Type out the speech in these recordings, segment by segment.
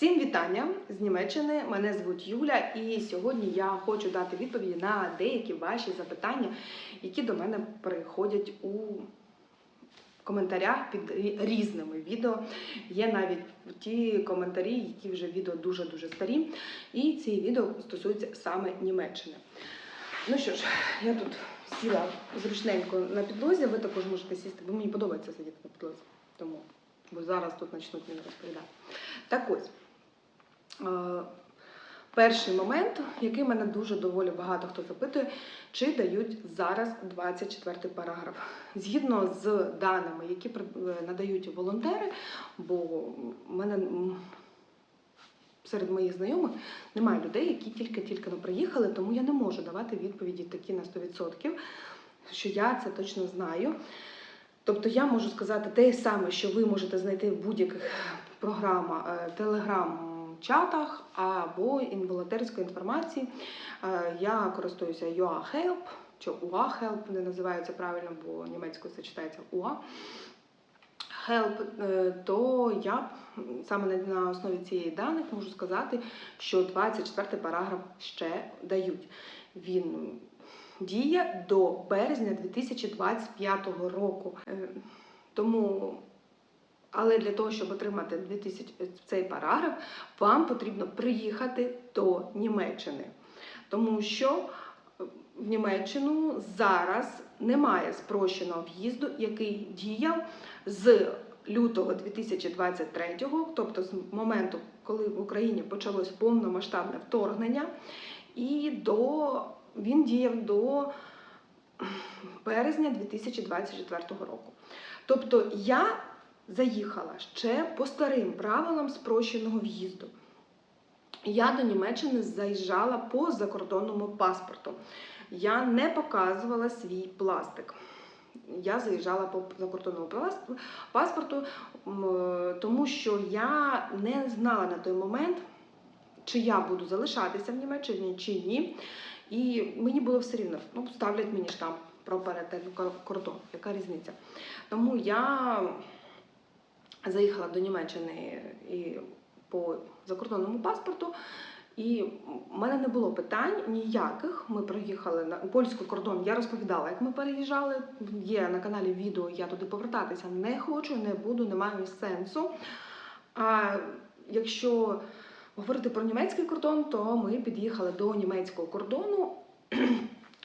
Всім вітання з Німеччини. Мене звуть Юля, і сьогодні я хочу дати відповіді на деякі ваші запитання, які до мене приходять у коментарях під різними відео. Є навіть ті коментарі, які вже відео дуже-дуже старі. І ці відео стосуються саме Німеччини. Ну що ж, я тут сіла зручненько на підлозі, ви також можете сісти, бо мені подобається сидіти на підлозі. Тому бо зараз тут почнуть мені розповідати. Так ось. Е, Перший момент, який мене дуже доволі багато хто запитує, чи дають зараз 24 параграф. Згідно з даними, які е, надають волонтери, бо в мене серед моїх знайомих немає людей, які тільки-тільки приїхали, тому я не можу давати відповіді такі на 100%, що я це точно знаю. Тобто я можу сказати те саме, що ви можете знайти в будь-яких програмах, е, телеграм-чатах або ін- волонтерської інформації. Е, Я користуюся UA-Help, чи UA-Help не називається правильно, бо німецькою це читається UA. Help, е, то я саме на- на основі цієї даних можу сказати, що 24 параграф ще дають. Він діє до березня 2025 року. Е, Тому, але для того, щоб отримати 2000, цей параграф, вам потрібно приїхати до Німеччини. Тому що е, в Німеччину зараз немає спрощеного в'їзду, який діяв з лютого 2023, тобто з моменту, коли в Україні почалось повномасштабне вторгнення, і до він діяв до березня 2024 року. Тобто я заїхала ще по старим правилам спрощеного в'їзду. Я до Німеччини заїжджала по закордонному паспорту. Я не показувала свій пластик. Я заїжджала по закордонному паспорту, тому що я не знала на той момент, чи я буду залишатися в Німеччині чи ні. І мені було все рівно, ну, ставлять мені штамп про перетин кордон. Яка різниця? Тому я заїхала до Німеччини і по закордонному паспорту. І в мене не було питань ніяких. Ми проїхали на польський кордон. Я розповідала, як ми переїжджали. Є на каналі відео, я туди повертатися не хочу, не буду, не маю сенсу. А якщо говорити про німецький кордон, то ми під'їхали до німецького кордону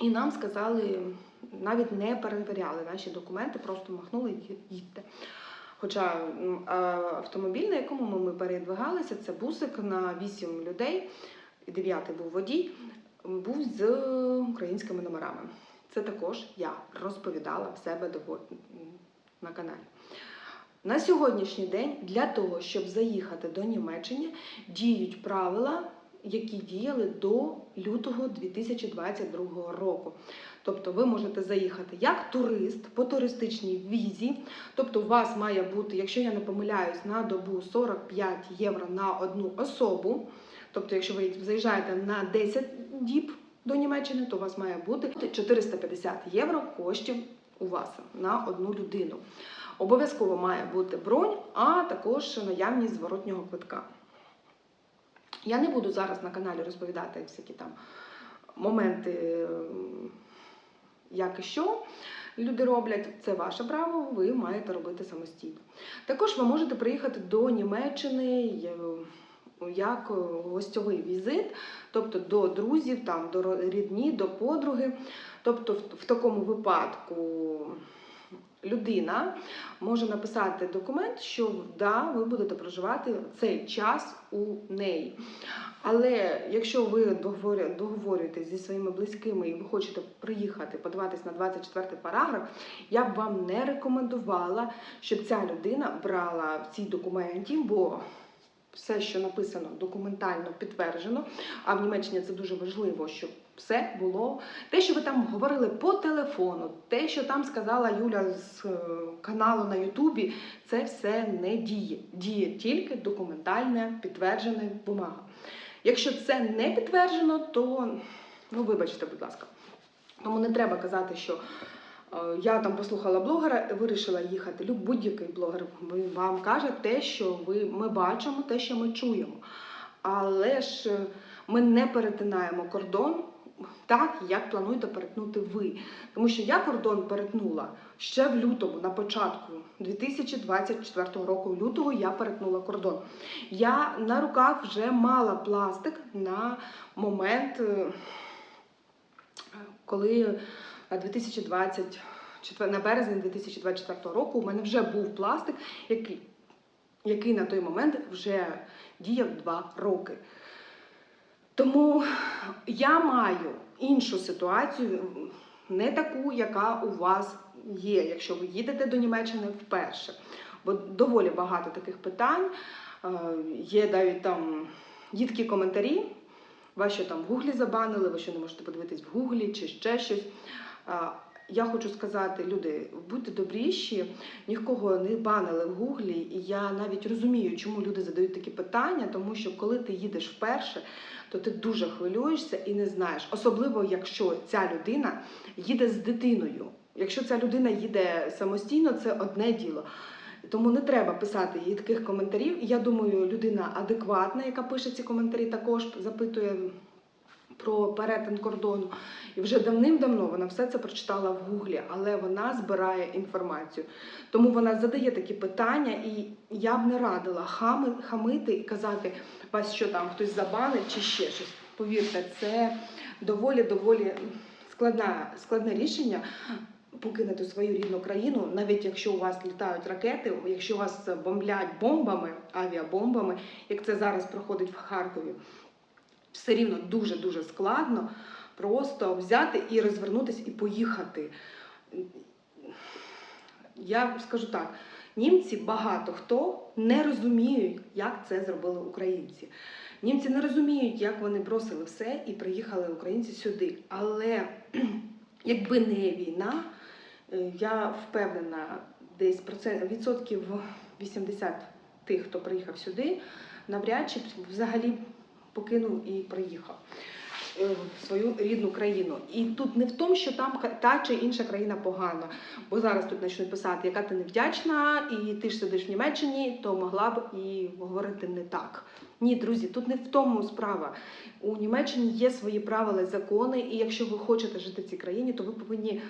і нам сказали, навіть не перевіряли наші документи, просто махнули «Ї- їдьте. Хоча автомобіль, на якому ми передвигалися, це бусик на 8 людей, дев'ятий був водій, був з українськими номерами. Це також я розповідала в себе на каналі. На сьогоднішній день для того, щоб заїхати до Німеччини, діють правила, які діяли до лютого 2022 року. Тобто ви можете заїхати як турист по туристичній візі. Тобто, у вас має бути, якщо я не помиляюсь, на добу 45 євро на одну особу. Тобто, якщо ви заїжджаєте на 10 діб до Німеччини, то у вас має бути 450 євро коштів у вас на одну людину. Обов'язково має бути бронь, а також наявність зворотнього квитка. Я не буду зараз на каналі розповідати всякі там моменти, як і що люди роблять. Це ваше право, ви маєте робити самостійно. Також ви можете приїхати до Німеччини е, як гостьовий візит, тобто до друзів, там, до рідні, до подруги. Тобто, в такому випадку людина може написати документ, що да, ви будете проживати цей час у неї. Але якщо ви договорю- договорюєтесь зі своїми близькими і ви хочете приїхати, подаватись на 24 параграф, я б вам не рекомендувала, щоб ця людина брала в цій документі, бо все, що написано, документально підтверджено. А в Німеччині це дуже важливо, щоб все було. Те, що ви там говорили по телефону, те, що там сказала Юля з е, каналу на Ютубі, це все не діє. Діє тільки документальне підтверджена бумага. Якщо це не підтверджено, то ну вибачте, будь ласка. Тому не треба казати, що Е, Я там послухала блогера, вирішила їхати. Люб- Будь-який блогер вам каже те, що ви, ми бачимо, те, що ми чуємо. Але ж е, ми не перетинаємо кордон так, як плануєте перетнути ви. Тому що я кордон перетнула ще в лютому, на початку 2024 року. Лютого я перетнула кордон. Я на руках вже мала пластик на момент, е, коли на 2024, на березень 2024 року у мене вже був пластик, який, який на той момент вже діяв 2 роки. Тому я маю іншу ситуацію, не таку, яка у вас є, якщо ви їдете до Німеччини вперше. Бо доволі багато таких питань. Е, Є навіть там їдкі коментарі. Вас що там в Гуглі забанили, ви що не можете подивитись в Гуглі чи ще щось. Я хочу сказати, люди, будьте добріші, нікого не банили в Гуглі, і я навіть розумію, чому люди задають такі питання, тому що коли ти їдеш вперше, то ти дуже хвилюєшся і не знаєш. Особливо, якщо ця людина їде з дитиною. Якщо ця людина їде самостійно, це одне діло. Тому не треба писати їй таких коментарів. Я думаю, людина адекватна, яка пише ці коментарі, також запитує про перетин кордону. І вже давним-давно вона все це прочитала в Гуглі, але вона збирає інформацію. Тому вона задає такі питання, і я б не радила хами, хамити і казати, вас що там хтось забанив чи ще щось. Повірте, це доволі доволі складна, складне рішення. Покинути свою рідну країну, навіть якщо у вас літають ракети, якщо вас бомблять бомбами, авіабомбами, як це зараз проходить в Харкові, все рівно дуже дуже складно просто взяти і розвернутися і поїхати. Я скажу так: німці багато хто не розуміють, як це зробили українці. Німці не розуміють, як вони бросили все і приїхали українці сюди. Але якби не війна, е, я впевнена, десь процент, відсотків 80 тих, хто приїхав сюди, навряд чи взагалі покинув і приїхав е, в свою рідну країну. І тут не в тому, що там та чи інша країна погана. Бо зараз тут почнуть писати, яка ти невдячна, і ти ж сидиш в Німеччині, то могла б і говорити не так. Ні, друзі, тут не в тому справа. У Німеччині є свої правила закони, і якщо ви хочете жити в цій країні, то ви повинні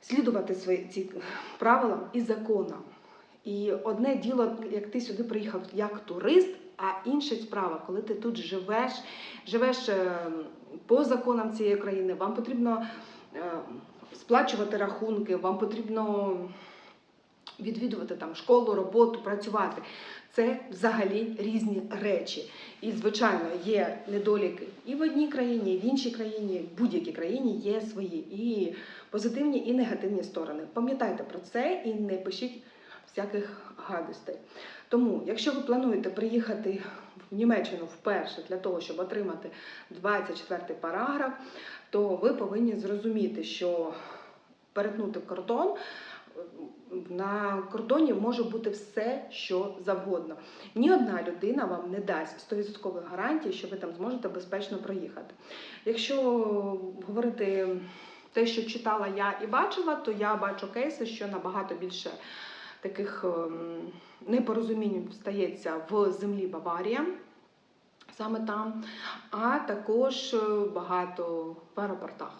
слідувати свої ці правилам і законам. І одне діло, як ти сюди приїхав як турист, а інша справа, коли ти тут живеш, живеш е, по законам цієї країни, вам потрібно е, сплачувати рахунки, вам потрібно відвідувати там школу, роботу, працювати. Це взагалі різні речі. І, звичайно, є недоліки і в одній країні, і в іншій країні, в будь-якій країні є свої і позитивні, і негативні сторони. Пам'ятайте про це і не пишіть всяких гадостей. Тому, якщо ви плануєте приїхати в Німеччину вперше для того, щоб отримати 24 параграф, то ви повинні зрозуміти, що перетнути кордон на кордоні може бути все, що завгодно. Ні одна людина вам не дасть 100% гарантії, що ви там зможете безпечно проїхати. Якщо говорити те, що читала я і бачила, то я бачу кейси, що набагато більше таких ем, непорозумінь стається в землі Баварія. Саме там, а також е, багато в аеропортах.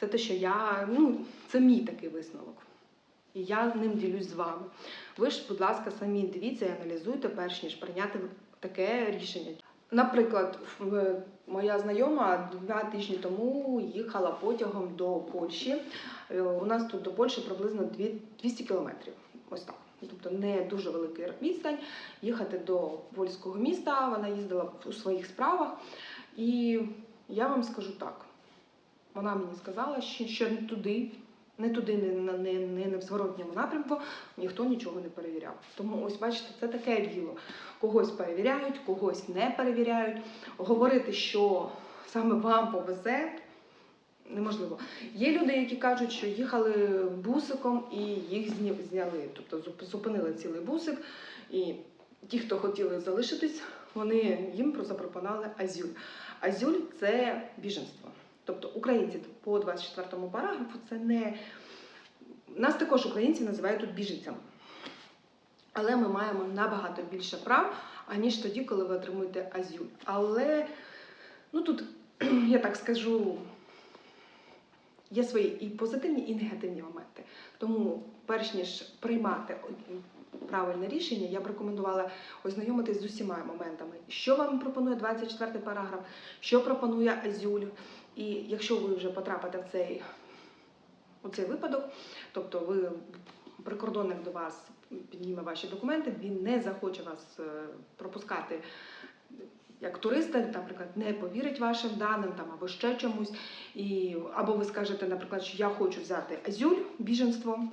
Це те, що я, ну, це мій такий висновок. І я ним ділюсь з вами. Ви ж, будь ласка, самі дивіться і аналізуйте, перш ніж прийняти таке рішення. Наприклад, моя знайома два тижні тому їхала потягом до Польщі. Е, У нас тут до Польщі приблизно 200 кілометрів. Ось так. Тобто не дуже великий відстань. Їхати до польського міста. Вона їздила у своїх справах. І я вам скажу так: вона мені сказала, що, не туди, не туди, не, не, не, не в зворотньому напрямку, ніхто нічого не перевіряв. Тому ось бачите, це таке діло. Когось перевіряють, когось не перевіряють. Говорити, що саме вам повезе. Неможливо. Є люди, які кажуть, що їхали бусиком і їх зняли, тобто зуп- зупинили цілий бусик, і ті, хто хотіли залишитись, вони їм запропонували азюль. Азюль це біженство. Тобто українці по 24 параграфу це не нас також українці називають тут біженцями. Але ми маємо набагато більше прав, аніж тоді, коли ви отримуєте азюль. Але ну тут я так скажу, є свої і позитивні, і негативні моменти. Тому, перш ніж приймати правильне рішення, я б рекомендувала ознайомитись з усіма моментами, що вам пропонує 24 параграф, що пропонує Азюль. І якщо ви вже потрапите в цей, у цей випадок, тобто ви прикордонник до вас підніме ваші документи, він не захоче вас е, пропускати як туриста, наприклад, не повірить вашим даним там або ще чомусь. І, або ви скажете, наприклад, що я хочу взяти азюль, біженство.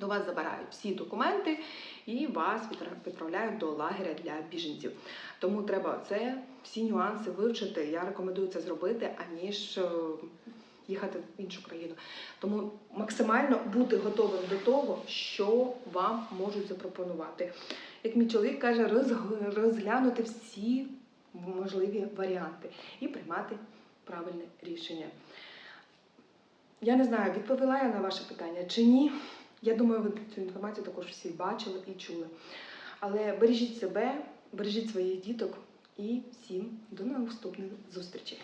До вас забирають всі документи і вас відправляють до лагеря для біженців. Тому треба це всі нюанси вивчити. Я рекомендую це зробити, аніж е, їхати в іншу країну. Тому максимально бути готовим до того, що вам можуть запропонувати. Як мій чоловік каже, розглянути всі можливі варіанти і приймати правильне рішення. Я не знаю, відповіла я на ваше питання чи ні. Я думаю, ви цю інформацію також всі бачили і чули. Але бережіть себе, бережіть своїх діток і всім до наступних зустрічей.